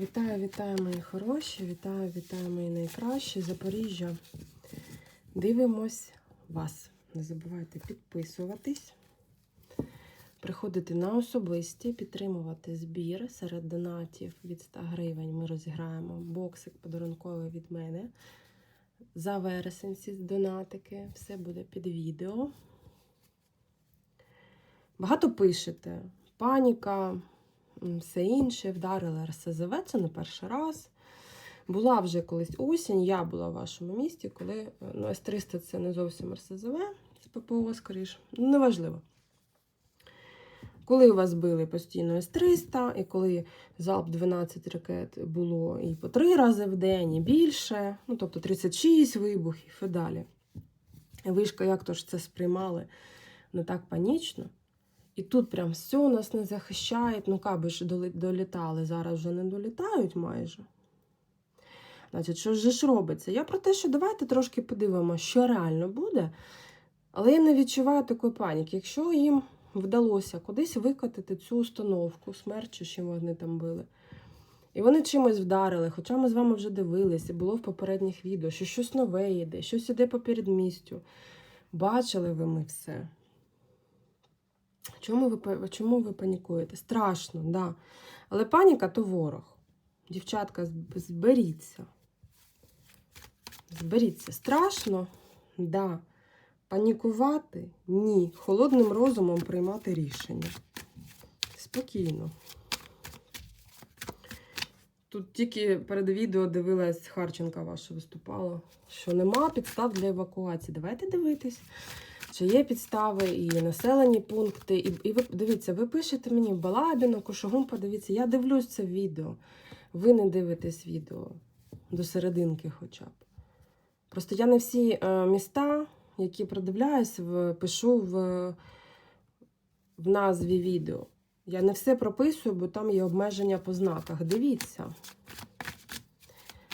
Вітаю, вітаю, мої хороші, вітаю, вітаю, мої найкращі. Запоріжжя. Дивимось вас. Не забувайте підписуватись, приходити на особисті, підтримувати збір серед донатів від 100 гривень. Ми розіграємо боксик подарунковий від мене. За вересень ці донатики. Все буде під відео. Багато пишете. Паніка, все інше, вдарили РСЗВ, це не перший раз. Була вже колись осінь, я була в вашому місті, коли е, ну, С-300 це не зовсім РСЗВ, з ППО, скоріш. Ну, неважливо. Коли у вас били постійно С-300, і коли залп 12 ракет було і по три рази в день, і більше, ну тобто 36 вибухів і далі. Вишка, як то ж це сприймали не так панічно. І тут прям все нас не захищає. Ну, каби ж долітали, зараз вже не долітають майже. Значить, що ж робиться? Я про те, що давайте трошки подивимося, що реально буде. Але я не відчуваю такої паніки. Якщо їм вдалося кудись викатити цю установку, смерть, чи чим вони там били, і вони чимось вдарили, хоча ми з вами вже дивилися, було в попередніх відео, що щось нове йде, щось іде по передмістю. Бачили ви ми все. Чому ви, чому ви панікуєте? Страшно, да. Але паніка то ворог. Дівчатка, зберіться. Зберіться. Страшно? Да. Панікувати? Ні. Холодним розумом приймати рішення. Спокійно. Тут тільки перед відео дивилась Харченка ваша виступала, що нема підстав для евакуації. Давайте дивитись. Чи є підстави і населені пункти, і, і ви дивіться, ви пишете мені Балабіно, Кошугум, подивіться, я дивлюсь це відео. Ви не дивитесь відео до серединки хоча б. Просто я не всі е, міста, які продивляюсь, пишу в, в назві відео. Я не все прописую, бо там є обмеження по знаках. Дивіться,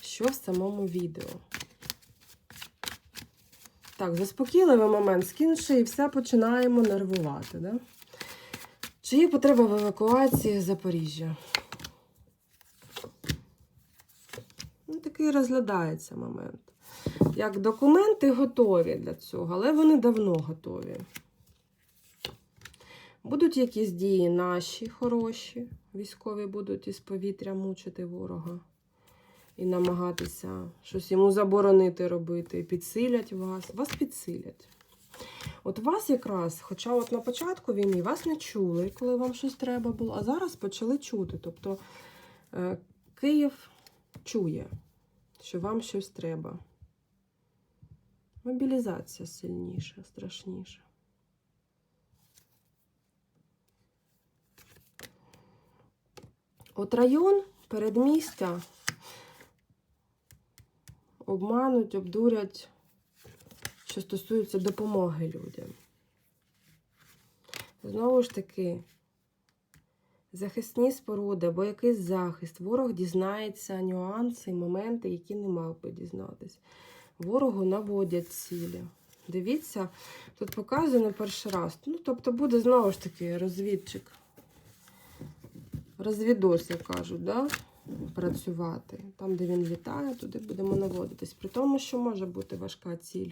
що в самому відео. Так, заспокійливий момент скінчи і все починаємо нервувати. Да? Чи є потреба в евакуації Запоріжжя? Ну, такий розглядається момент. Як документи готові для цього, але вони давно готові. Будуть якісь дії наші хороші, військові будуть із повітря мучити ворога і намагатися щось йому заборонити робити, підсилять вас, вас підсилять. От вас якраз, хоча от на початку війни вас не чули, коли вам щось треба було, а зараз почали чути. Тобто е, Київ чує, що вам щось треба. Мобілізація сильніша, страшніша. От район, передмістя обмануть, обдурять, що стосується допомоги людям. Знову ж таки, захисні споруди або якийсь захист. Ворог дізнається нюанси моменти, які не мав би дізнатись. Ворогу наводять цілі. Дивіться, тут показує не перший раз. Ну, тобто буде знову ж таки розвідчик. Розвідос, як кажуть, да? працювати. Там, де він літає, туди будемо наводитись. При тому, що може бути важка ціль.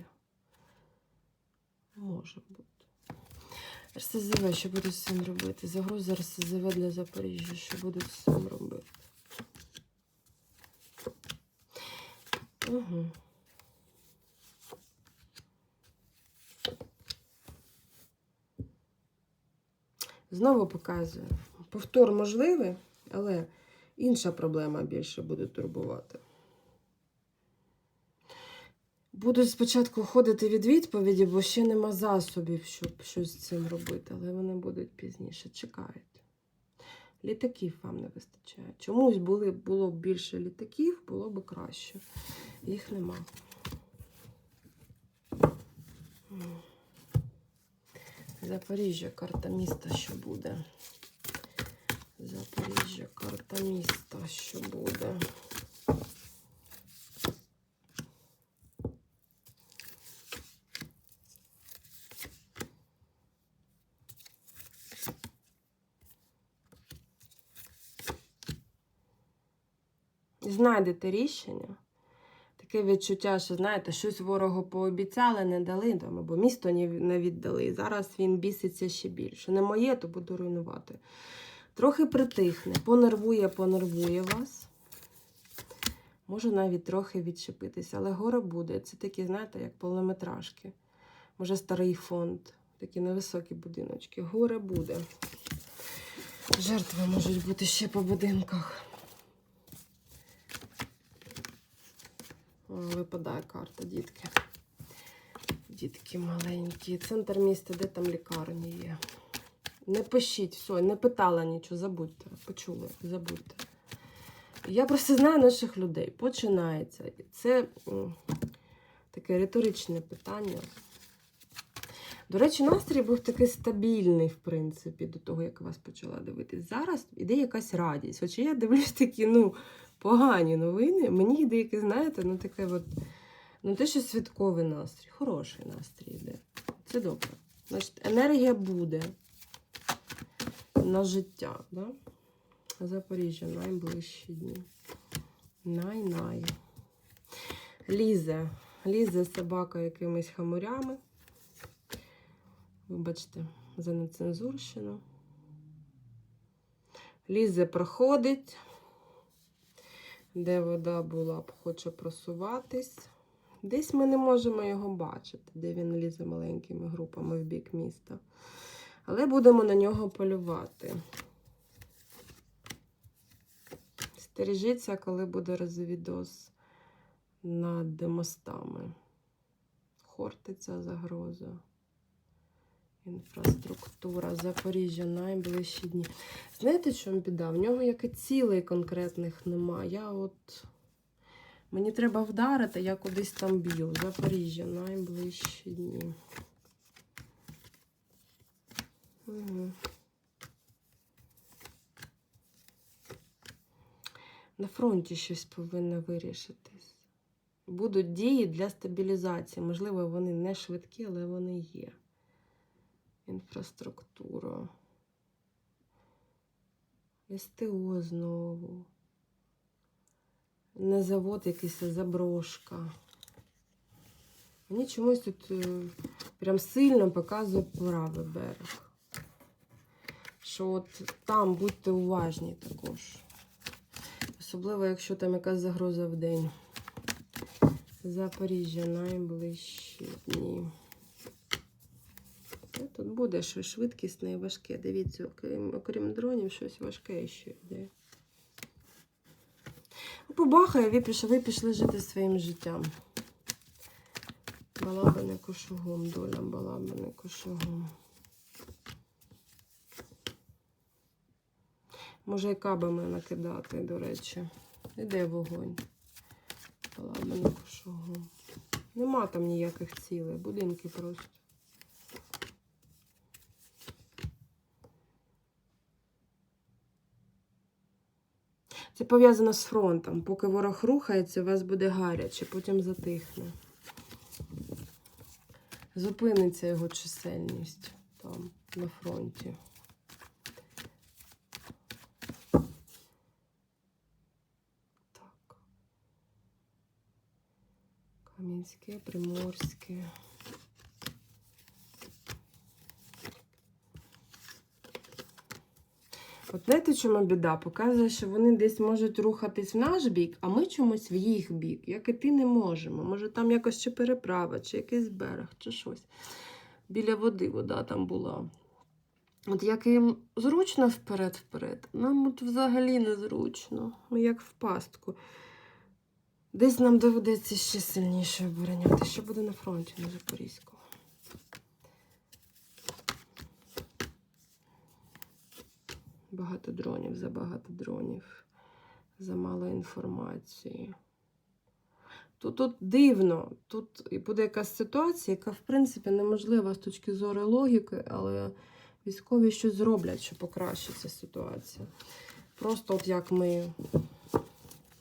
Може бути. РСЗВ, що будуть з цим робити? Загроза РСЗВ для Запоріжжя, що будуть з цим робити? Угу. Знову показую. Повтор можливий, але інша проблема більше буде турбувати. Будуть спочатку ходити від відповіді, бо ще нема засобів, щоб щось з цим робити, але вони будуть пізніше. Чекають. Літаків вам не вистачає. Чомусь були, було б більше літаків, було б краще. Їх нема. Запоріжжя, карта міста, що буде. Запоріжжя, карта міста, що буде. знайдете рішення. Таке відчуття, що, знаєте, щось ворогу пообіцяли, не дали там, або місто не віддали. І зараз він біситься ще більше. Не моє, то буду руйнувати. Трохи притихне, понервує, понервує вас. Може навіть трохи відчепитися, але горе буде. Це такі, знаєте, як повнометражки. Може, старий фонд, такі невисокі будиночки. Горе буде. Жертви можуть бути ще по будинках. Випадає карта, дітки. Дітки маленькі. Центр міста, де там лікарні є. Не пишіть, все, не питала нічого, забудьте. Почули, забудьте. Я просто знаю наших людей. Починається. Це таке риторичне питання. До речі, настрій був такий стабільний, в принципі, до того, як вас почала дивитись. Зараз іде якась радість. Хоча я дивлюсь такі, ну, погані новини. Мені йде якесь, знаєте, ну таке от, ну те, що святковий настрій, хороший настрій йде. Це добре. Значить, енергія буде на життя. Да? Запоріжжя найближчі дні. Най-най. Лізе. Лізе собака якимись хамурями. Вибачте, за нецензурщину. Лізе проходить. Де вода була б, хоче просуватись. Десь ми не можемо його бачити, де він лізе маленькими групами в бік міста. Але будемо на нього полювати. Стережіться, коли буде розвідос над мостами. Хортиця загроза. Інфраструктура Запоріжжя найближчі дні. Знаєте, в чому біда? В нього як і цілей конкретних нема. Я от. Мені треба вдарити, я кудись там б'ю. Запоріжжя найближчі дні. На фронті щось повинно вирішитись. Будуть дії для стабілізації. Можливо, вони не швидкі, але вони є. Інфраструктура. СТО знову. Не завод якийсь, заброшка. Мені чомусь тут е, прям сильно показує правий берег. Що от там будьте уважні також. Особливо, якщо там якась загроза в день. Запоріжжя найближчі дні. Тут буде щось швидкісне і важке. Дивіться, окрім, окрім дронів, щось важке ще йде. Побахає, ви пішли, ви пішли жити своїм життям. Балабане кошугом, доля балабане кошугом. Може і кабами накидати, до речі. Іде вогонь. Балабане кошугом. Нема там ніяких цілей, будинки просто. Це пов'язано з фронтом. Поки ворог рухається, у вас буде гаряче, потім затихне. Зупиниться його чисельність там, на фронті. Так. Кам'янське, Приморське. От знаєте, чому біда? Показує, що вони десь можуть рухатись в наш бік, а ми чомусь в їх бік, як і ти не можемо. Може, там якось чи переправа, чи якийсь берег, чи щось. Біля води вода там була. От як їм зручно вперед-вперед, нам от взагалі незручно. Ми як в пастку. Десь нам доведеться ще сильніше обороняти. Що буде на фронті на Запорізькому? Багато дронів, забагато дронів, замало інформації. Тут, тут дивно, тут буде якась ситуація, яка, в принципі, неможлива з точки зору логіки, але військові щось зроблять, щоб покращиться ситуація. Просто от як ми.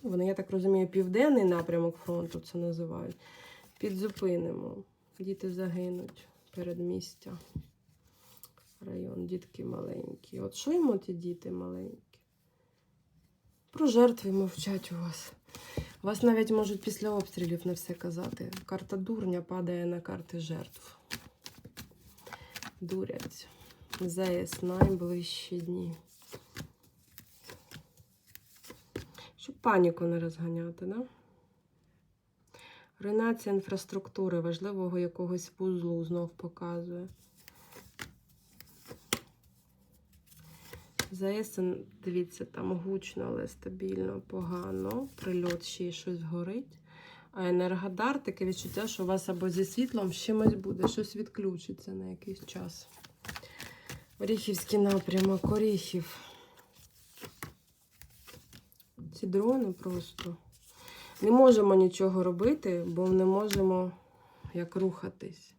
Вони, я так розумію, південний напрямок фронту це називають. Підзупинимо. Діти загинуть передмістя. Район, дітки маленькі. От що йому ті діти маленькі? Про жертви мовчать у вас. Вас навіть можуть після обстрілів не все казати. Карта дурня падає на карти жертв. Дурять. ЗС найближчі дні. Щоб паніку не розганяти, да? Руйнація інфраструктури, важливого якогось вузлу знов показує. ЗАЕС, дивіться, там гучно, але стабільно, погано. Прильот ще й щось горить. А енергодар таке відчуття, що у вас або зі світлом з чимось буде, щось відключиться на якийсь час. Оріхівський напрямок, Оріхів. Ці дрони просто. Не можемо нічого робити, бо не можемо як рухатись.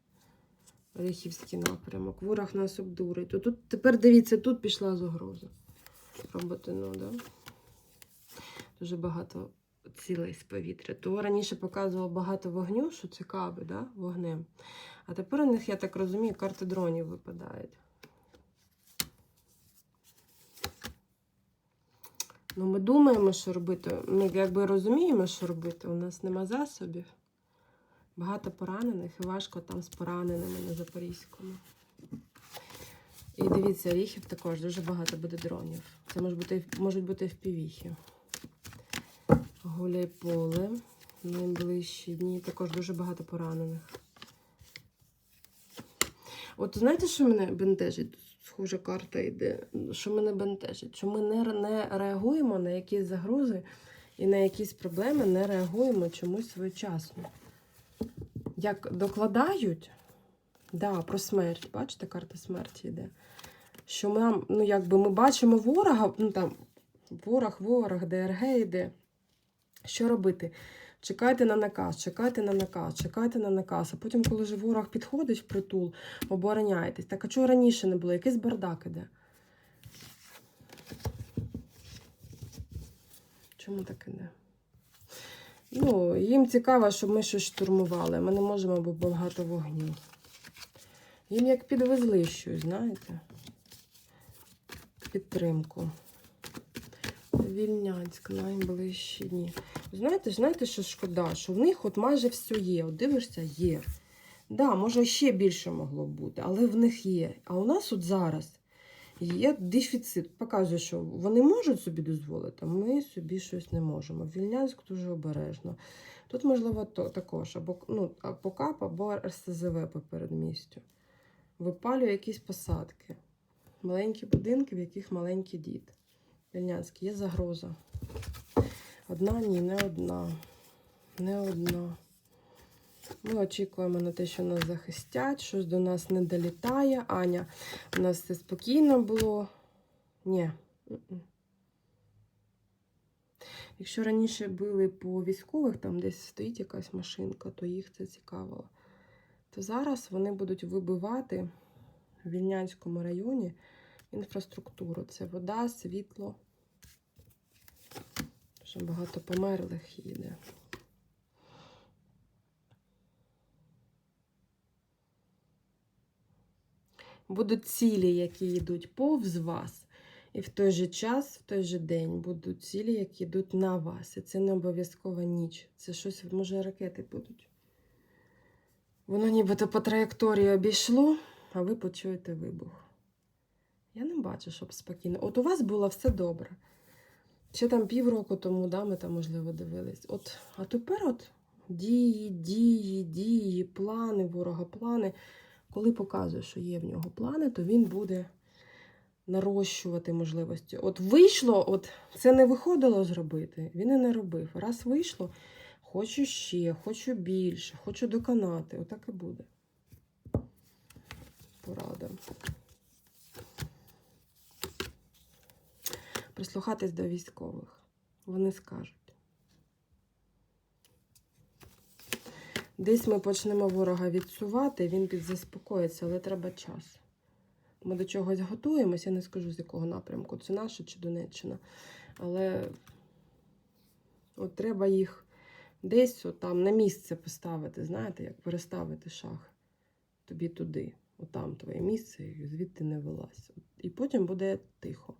Оріхівський напрямок. Ворог нас обдурить. Тут, тепер дивіться, тут пішла загроза. Роботино, да? Дуже багато цілей з повітря. То раніше показувало багато вогню, що цікаве, да? вогнем. А тепер у них, я так розумію, карти дронів випадають. Ну, ми думаємо, що робити. Ми якби розуміємо, що робити. У нас нема засобів. Багато поранених і важко там з пораненими на Запорізькому. І дивіться, ріхів також дуже багато буде дронів. Це може бути, можуть бути впівіхи. Гуляй поле. Найближчі дні також дуже багато поранених. От знаєте, що мене бентежить? Схожа карта йде. Що мене бентежить? Що ми не, не реагуємо на якісь загрози і на якісь проблеми не реагуємо чомусь своєчасно. Як докладають, да, про смерть, бачите, карта смерті йде. Що ми, ну, якби ми бачимо ворога, ну там ворог, ворог, ДРГ йде. Що робити? Чекайте на наказ, чекайте на наказ, чекайте на наказ. А потім, коли же ворог підходить в притул, обороняйтесь. Так а чого раніше не було? Якийсь бардак іде. Чому так іде? Ну, їм цікаво, щоб ми щось штурмували. Ми не можемо, бо багато вогню. Їм як підвезли щось, знаєте? Підтримку. Вільнянськ, найближчі дні. Знаєте, знаєте, що шкода? Що в них от майже все є. От дивишся, є. Да, може, ще більше могло б бути, але в них є. А у нас от зараз є дефіцит. Показує, що вони можуть собі дозволити, а ми собі щось не можемо. Вільнянськ дуже обережно. Тут, можливо, то, також або ну, або КАП, або РСЗВ по передмістю. Випалює якісь посадки. Маленькі будинки, в яких маленькі діти. Вільнянський, є загроза. Одна, ні, не одна. Не одна. Ми очікуємо на те, що нас захистять, щось до нас не долітає. Аня, у нас все спокійно було. Ні. Якщо раніше били по військових, там десь стоїть якась машинка, то їх це цікавило. То зараз вони будуть вибивати в Вільнянському районі інфраструктуру. Це вода, світло. Дуже багато померлих їде. Будуть цілі, які йдуть повз вас. І в той же час, в той же день будуть цілі, які йдуть на вас. І це не обов'язкова ніч. Це щось, може, ракети будуть. Воно нібито по траєкторії обійшло, а ви почуєте вибух. Я не бачу, щоб спокійно. От у вас було все добре. Ще там півроку тому, да, ми там, можливо, дивились. От, а тепер от дії, дії, дії, плани, ворога плани. Коли показує, що є в нього плани, то він буде нарощувати можливості. От вийшло, от це не виходило зробити, він і не робив. Раз вийшло, хочу ще, хочу більше, хочу доконати. Отак і буде. Порада. Прислухатись до військових. Вони скажуть. Десь ми почнемо ворога відсувати, він підзаспокоїться, але треба час. Ми до чогось готуємося, я не скажу, з якого напрямку, це наша чи Донеччина. Але от треба їх десь от там на місце поставити, знаєте, як переставити шах тобі туди. Отам твоє місце, і звідти не вилазь. І потім буде тихо.